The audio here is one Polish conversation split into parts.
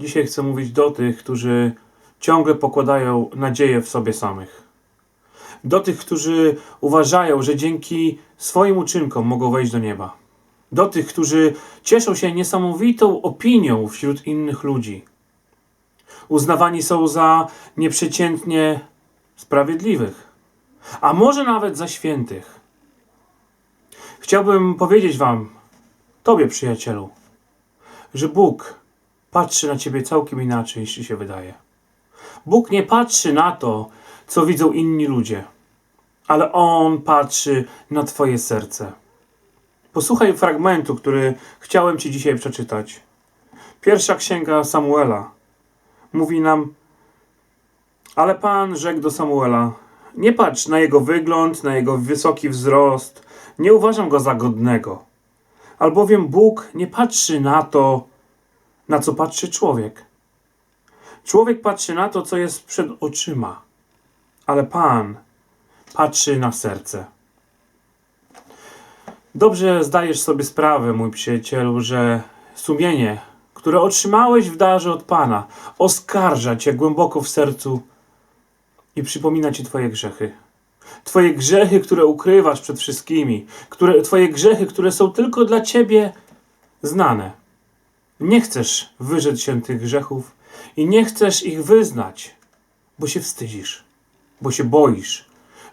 Dzisiaj chcę mówić do tych, którzy ciągle pokładają nadzieję w sobie samych. Do tych, którzy uważają, że dzięki swoim uczynkom mogą wejść do nieba. Do tych, którzy cieszą się niesamowitą opinią wśród innych ludzi. Uznawani są za nieprzeciętnie sprawiedliwych, a może nawet za świętych. Chciałbym powiedzieć Wam, Tobie przyjacielu, że Bóg patrzy na ciebie całkiem inaczej niż ci się wydaje. Bóg nie patrzy na to, co widzą inni ludzie, ale On patrzy na Twoje serce. Posłuchaj fragmentu, który chciałem Ci dzisiaj przeczytać. Pierwsza księga Samuela mówi nam: Ale Pan rzekł do Samuela: Nie patrz na jego wygląd, na jego wysoki wzrost, nie uważam go za godnego. Albowiem Bóg nie patrzy na to, na co patrzy człowiek. Człowiek patrzy na to, co jest przed oczyma, ale Pan patrzy na serce. Dobrze zdajesz sobie sprawę, mój przyjacielu, że sumienie, które otrzymałeś w darze od Pana, oskarża cię głęboko w sercu i przypomina ci Twoje grzechy. Twoje grzechy, które ukrywasz przed wszystkimi, które, Twoje grzechy, które są tylko dla Ciebie znane. Nie chcesz wyrzec się tych grzechów i nie chcesz ich wyznać, bo się wstydzisz, bo się boisz.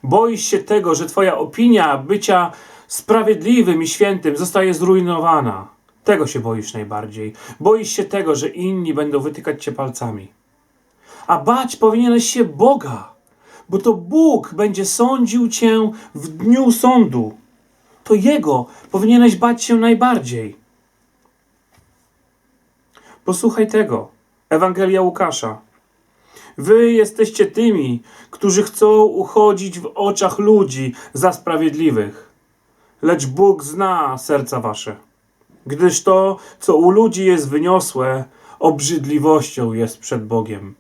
Boisz się tego, że Twoja opinia bycia sprawiedliwym i świętym zostaje zrujnowana. Tego się boisz najbardziej. Boisz się tego, że inni będą wytykać Cię palcami. A bać powinieneś się Boga, bo to Bóg będzie sądził Cię w dniu sądu. To Jego powinieneś bać się najbardziej. Posłuchaj tego. Ewangelia Łukasza. Wy jesteście tymi, którzy chcą uchodzić w oczach ludzi za sprawiedliwych. Lecz Bóg zna serca wasze. Gdyż to, co u ludzi jest wyniosłe, obrzydliwością jest przed Bogiem.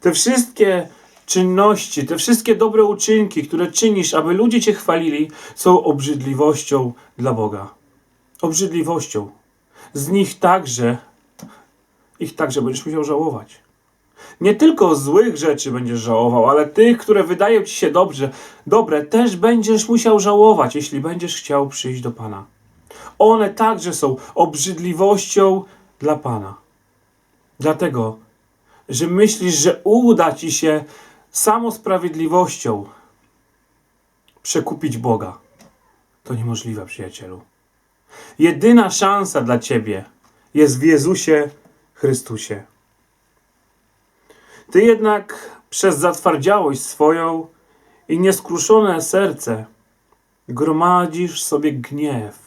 Te wszystkie czynności, te wszystkie dobre uczynki, które czynisz, aby ludzie Cię chwalili, są obrzydliwością dla Boga. Obrzydliwością. Z nich także ich także będziesz musiał żałować. Nie tylko złych rzeczy będziesz żałował, ale tych, które wydają ci się dobrze, dobre, też będziesz musiał żałować, jeśli będziesz chciał przyjść do Pana. One także są obrzydliwością dla Pana. Dlatego, że myślisz, że uda ci się samosprawiedliwością przekupić Boga. To niemożliwe, przyjacielu. Jedyna szansa dla ciebie jest w Jezusie Chrystusie. Ty jednak przez zatwardziałość swoją i nieskruszone serce gromadzisz sobie gniew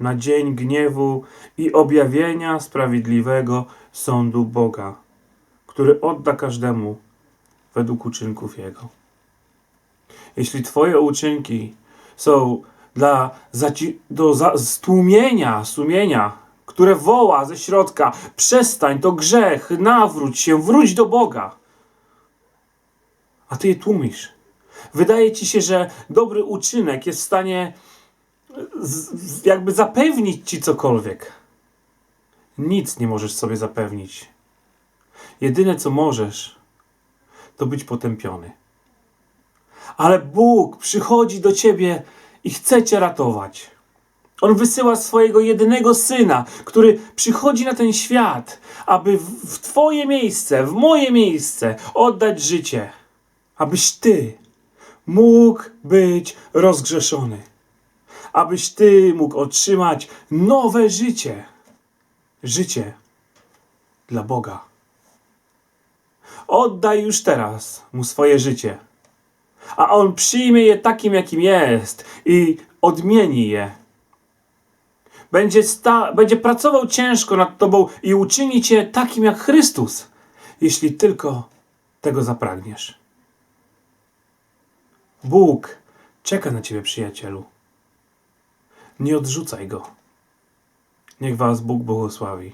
na dzień gniewu i objawienia sprawiedliwego sądu Boga, który odda każdemu według uczynków Jego. Jeśli Twoje uczynki są dla do za- stłumienia sumienia, które woła ze środka: przestań, to grzech, nawróć się, wróć do Boga. A ty je tłumisz. Wydaje ci się, że dobry uczynek jest w stanie z, jakby zapewnić ci cokolwiek. Nic nie możesz sobie zapewnić. Jedyne co możesz, to być potępiony. Ale Bóg przychodzi do ciebie i chce cię ratować. On wysyła swojego jedynego syna, który przychodzi na ten świat, aby w, Twoje miejsce, w moje miejsce oddać życie, abyś Ty mógł być rozgrzeszony, abyś Ty mógł otrzymać nowe życie. Życie dla Boga. Oddaj już teraz mu swoje życie, a on przyjmie je takim, jakim jest i odmieni je będzie, sta- będzie pracował ciężko nad tobą i uczyni cię takim jak Chrystus, jeśli tylko tego zapragniesz. Bóg czeka na ciebie, przyjacielu. Nie odrzucaj go. Niech was Bóg błogosławi.